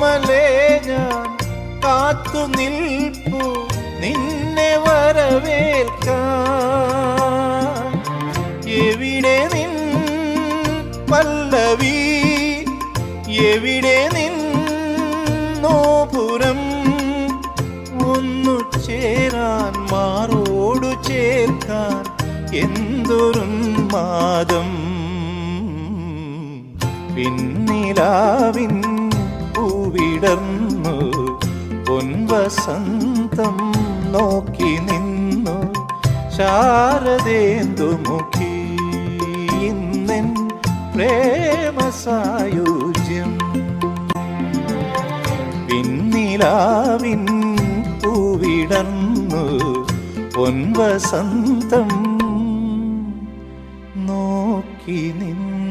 ഓമലേ ഞാൻ കാത്തു നിൽപ്പു നിന്നെ വരവേൽക്കാൻ. നിൻ പല്ലവി? എവിടെ നിൻ നോപുരം? ഒന്നു ചേരാൻ മാറോടു ചേർക്കാൻ എന്തൊരുന്മാദം പിന്നിലാവിൻ വിടർന്നു പൊൻവസന്തം നോക്കി നിന്നു. ശാരദേന്ദുമുഖി ഇന്നെൻ പ്രേമസായുജ്യം. പിന്നിലാവിൻ പൂവിടന്നു പൊൻവസന്തം നോക്കി നിന്നു.